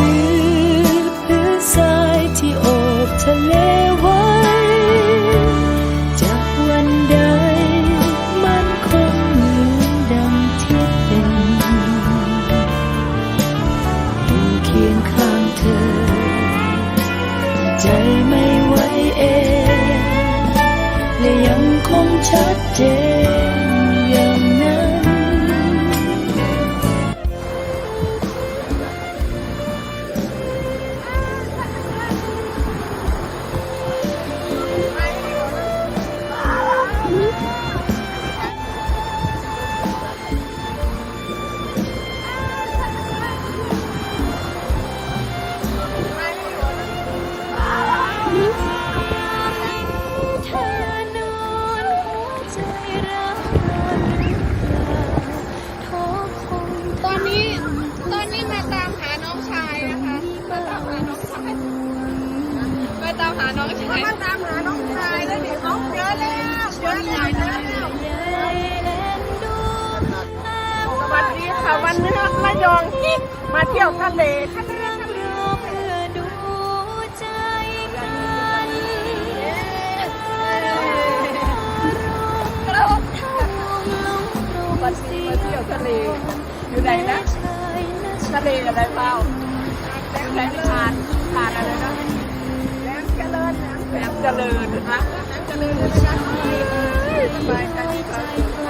คือพื้นทรายที่โอบทะเลไว้ จากวันใดมันคงเหมือนดังที่เป็นอยู่เคียงข้างเธอ ใจไม่ไหวเอง และยังคงชัดเจน ตอนนี้ตอนนี้มาตามหาน้องชายนะคะมาตามหาน้องชายมาตามหาน้องชายมาตามหาน้องชายแล้วเดี๋ยวน้องเจอแล้วเจอแล้วเจอแล้วใหญ่เล่นดูแต่สวัสดีค่ะวันนี้ระยองมาเที่ยวทะเลทะเล ตรงวันสีมาเที่ยวทะเลอยู่ไหนนะทะเลอะไรเปล่าแหลมแหลมทานทานอะไรนะแหลมเจริญแหลมเจริญนะแหลมเจริญเลยนะสบายใจค่ะเดินมา